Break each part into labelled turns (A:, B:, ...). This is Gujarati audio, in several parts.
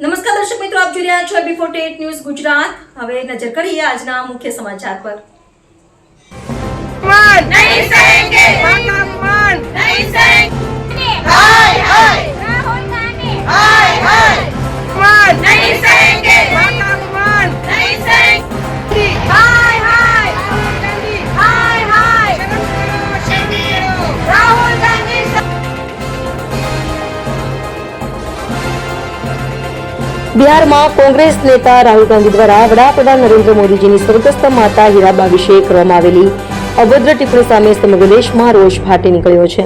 A: નમસ્કાર દર્શક મિત્રો, આપ જોઈ રહ્યા છો બી ફોર્ટી ન્યૂઝ ગુજરાત. હવે નજર કરીએ આજના મુખ્ય સમાચાર પર.
B: નહીં સહેંગે
C: બિહારમાં કોંગ્રેસ નેતા રાહુલ ગાંધી દ્વારા વડાપ્રધાન નરેન્દ્ર મોદીજીની સ્વર્ગસ્થ માતા હીરાબા વિશે કરવામાં આવેલી અભદ્ર ટિપ્પણી સામે સમગ્ર દેશમાં રોષ ફાટી નીકળ્યો છે.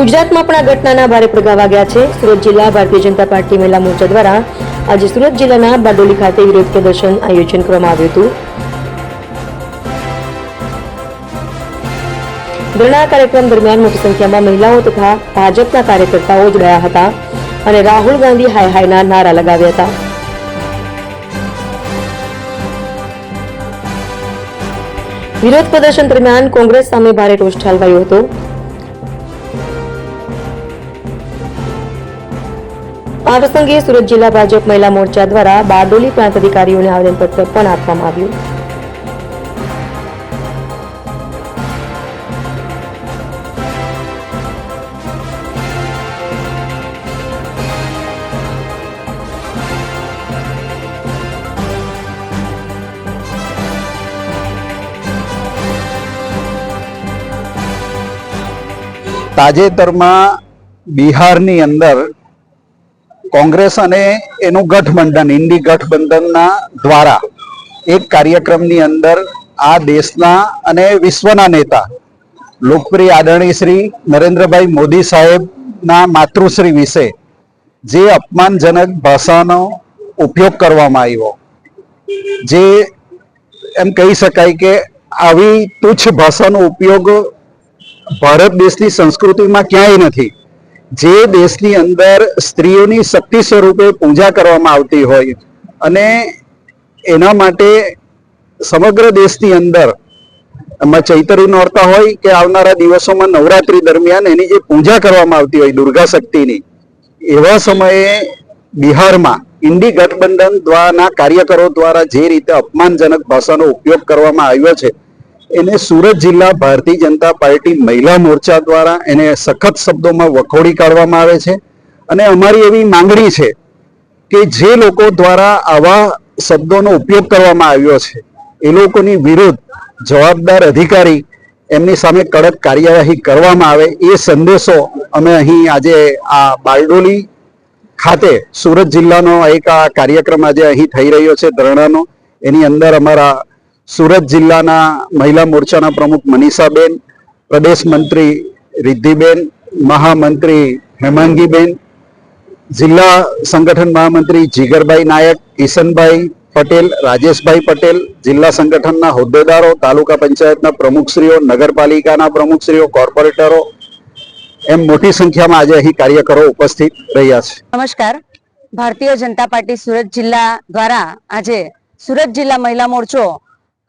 C: ગુજરાતમાં પણ આ ઘટનાના ભારે પડઘા વાગ્યા છે. સુરત જિલ્લા ભારતીય જનતા પાર્ટી મહિલા મોરચા દ્વારા આજે સુરત જિલ્લાના બારડોલી ખાતે વિરોધ પ્રદર્શન આયોજન કરવામાં આવ્યું હતું. ધરણા કાર્યક્રમ દરમિયાન મોટી સંખ્યામાં મહિલાઓ તથા ભાજપના કાર્યકર્તાઓ જોડાયા હતા અને રાહુલ ગાંધી હાય હાયના નારા લગાવ્યા હતા. વિરોધ પ્રદર્શન દરમિયાન કોંગ્રેસ સામે ભારે રોષ ઠાલવાયો હતો. આ પ્રસંગે સુરત જિલ્લા ભાજપ મહિલા મોરચા દ્વારા બારડોલી પ્રાંત અધિકારીઓને આવેદનપત્ર પણ આપવામાં આવ્યું.
D: તાજેતરમાં બિહારની અંદર કોંગ્રેસ અને એનું ગઠબંધન, ઇન્ડી ગઠબંધનના દ્વારા એક કાર્યક્રમની અંદર આ દેશના અને વિશ્વના નેતા લોકપ્રિય આદરણીય શ્રી નરેન્દ્રભાઈ મોદી સાહેબના માતૃશ્રી વિશે જે અપમાનજનક ભાષાનો ઉપયોગ કરવામાં આવ્યો. જે એમ કહી શકાય કે આવી તુચ્છ ભાષાનો ઉપયોગ ભારત દેશની સંસ્કૃતિમાં ક્યાંય નથી. જે દેશની અંદર સ્ત્રીઓની શક્તિ સ્વરૂપે પૂજા કરવામાં આવતી હોય અને એના માટે સમગ્ર દેશની અંદર એમાં ચૈતરી નોરતા હોય કે આવનારા દિવસોમાં નવરાત્રી દરમિયાન એની જે પૂજા કરવામાં આવતી હોય દુર્ગા શક્તિની, એવા સમયે બિહારમાં ઇન્ડી ગઠબંધન દ્વારાના કાર્યકરો દ્વારા જે રીતે અપમાનજનક ભાષાનો ઉપયોગ કરવામાં આવ્યો છે એને સુરત જિલ્લા ભારતીય જનતા પાર્ટી મહિલા મોરચા દ્વારા એને સખત શબ્દોમાં વખોડી કાઢવામાં આવે છે. અને અમારી એવી માંગણી છે કે જે લોકો દ્વારા આવા શબ્દોનો ઉપયોગ કરવામાં આવ્યો છે, એ લોકોની વિરુદ્ધ જવાબદાર અધિકારી એમની સામે કડક કાર્યવાહી કરવામાં આવે એ સંદેશો અમે અહીં આજે આ બારડોલી ખાતે સુરત જિલ્લાનો એક આ કાર્યક્રમ આજે અહીં થઈ રહ્યો છે ધરણાનો. એની અંદર અમારા સુરત જિલ્લાના મહિલા મોરચાના પ્રમુખ મનીષાબેન, પ્રદેશ મંત્રી રિદ્ધિબેન, મહામંત્રી હેમાંગીબેન, જિલ્લા સંગઠન મહામંત્રી જીગરભાઈ નાયક, કિશનભાઈ પટેલ, રાજેશભાઈ પટેલ, જિલ્લા સંગઠનના હોદ્દેદારો, તાલુકા પંચાયતના પ્રમુખશ્રીઓ, નગરપાલિકાના પ્રમુખશ્રીઓ, કોર્પોરેટરો, એમ મોટી સંખ્યામાં આજે અહીં કાર્યકરો ઉપસ્થિત રહ્યા છે.
E: નમસ્કાર. ભારતીય જનતા પાર્ટી સુરત જિલ્લા દ્વારા આજે સુરત જિલ્લા મહિલા મોરચો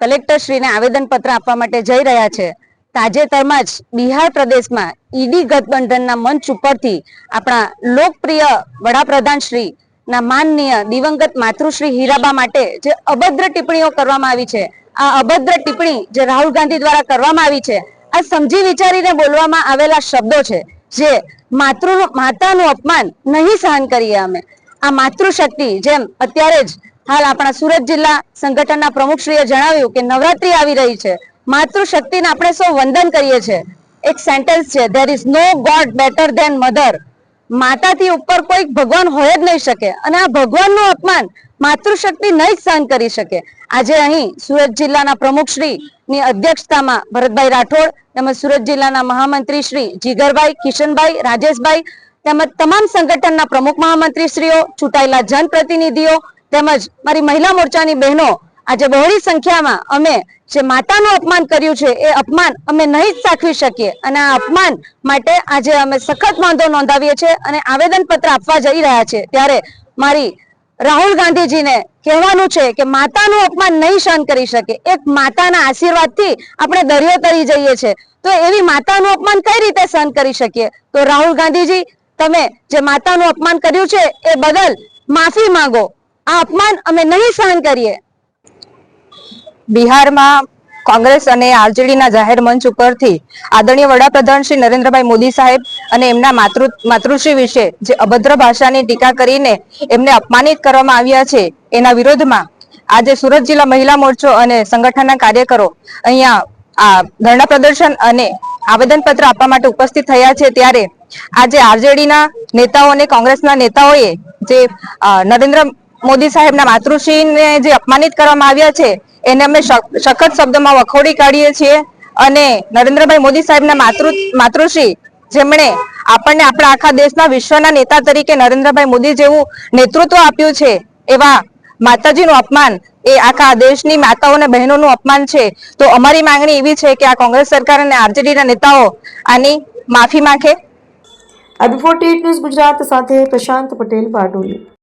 E: કલેક્ટર શ્રીને આવેદન પત્ર આપવા માટે જઈ રહ્યા છે. તાજેતરમાં જ બિહાર પ્રદેશમાં ઈડી ગઠબંધનના મંચ ઉપરથી આપણા લોકપ્રિય વડાપ્રધાન શ્રી ના માનનીય દિવંગત માતૃશ્રી હીરાબા માટે જે અભદ્ર ટિપ્પણીઓ કરવામાં આવી છે, આ અભદ્ર ટિપ્પણી જે રાહુલ ગાંધી દ્વારા કરવામાં આવી છે, આ સમજી વિચારીને બોલવામાં આવેલા શબ્દો છે, જે માતૃ માતાનું અપમાન નહીં સહન કરીએ અમે. આ માતૃશક્તિ જેમ અત્યારે જ હાલ આપણા સુરત જિલ્લા સંગઠનના પ્રમુખશ્રીએ જણાવ્યું કે નવરાત્રી આવી રહી છે. માતૃશક્તિને આપણે સૌ વંદન કરીએ છીએ. એક સેન્ટેન્સ છે there is no god better than mother માતાથી ઉપર કોઈ ભગવાન હોય જ નહીં શકે અને આ ભગવાનનું અપમાન માતૃશક્તિ નહીં સહન કરી શકે. આજે અહીં સુરત જિલ્લાના પ્રમુખશ્રી ની અધ્યક્ષતામાં ભરતભાઈ રાઠોડ તેમજ સુરત જિલ્લાના મહામંત્રી શ્રી જીગરભાઈ, કિશનભાઈ, રાજેશભાઈ તેમજ તમામ સંગઠનના પ્રમુખ મહામંત્રીશ્રીઓ, ચૂંટાયેલા જનપ્રતિનિધિઓ તેમજ મારી મહિલા મોરચાની બહેનો, આજે બહોળી સંખ્યામાં અમે જે માતાનું અપમાન કર્યું છે, એ અપમાન અમે નહીં જ સાખવી શકીએ. અને આ અપમાન માટે આજે અમે સખત વાંધો નોંધાવીએ છીએ અને આવેદન પત્ર આપવા જઈ રહ્યા છે ત્યારે મારી
F: રાહુલ ગાંધીજીને કહેવાનું છે કે માતાનું અપમાન નહીં સહન કરી શકે. એક માતાના આશીર્વાદથી આપણે દરિયો તરી જઈએ છે તો એવી માતાનું અપમાન કઈ રીતે સહન કરી શકીએ? તો રાહુલ ગાંધીજી, તમે જે માતાનું અપમાન કર્યું છે, એ બદલ માફી માંગો. આ અપમાન અમે નહીં સહન કરીએ. બિહારમાં કોંગ્રેસ અને આરજેડીના જાહેર મંચ ઉપરથી આદરણીય વડાપ્રધાન શ્રી નરેન્દ્રભાઈ મોદી સાહેબ અને એમના માતૃ, માતૃશ્રી વિશે જે અભદ્ર ભાષાની ટીકા કરીને એમને અપમાનિત કરવામાં આવ્યા છે, એના વિરોધમાં આજે સુરત જિલ્લા મહિલા મોરચો અને સંગઠનના કાર્યકરો અહીંયા આ ધરણા પ્રદર્શન અને આવેદન પત્ર આપવા માટે ઉપસ્થિત થયા છે. ત્યારે આજે આરજેડીના નેતાઓ અને કોંગ્રેસના નેતાઓએ જે નરેન્દ્ર મોદી સાહેબના માતૃશ્રીને જે અપમાનિત કરવામાં આવ્યા છે, એને અમે સખ- સખત શબ્દોમાં વખોડી કાઢીએ છીએ અને નરેન્દ્રભાઈ મોદી સાહેબના માતૃ, માતૃશ્રી જેમણે આપણને આપણા આખા દેશના વિશ્વના નેતા તરીકે નરેન્દ્રભાઈ મોદી જેવું નેતૃત્વ આપ્યું છે, એવા માતાજીનું અપમાન એ આખા દેશની માતાઓ અને બહેનોનું અપમાન છે. તો અમારી માંગણી એવી છે કે આ કોંગ્રેસ સરકાર અને આરજેડીના નેતાઓ આની માફી માંગે.
C: આ બિફોર ટેટ ન્યૂઝ ગુજરાત સાથે પ્રશાંત પટેલ બારડોલી.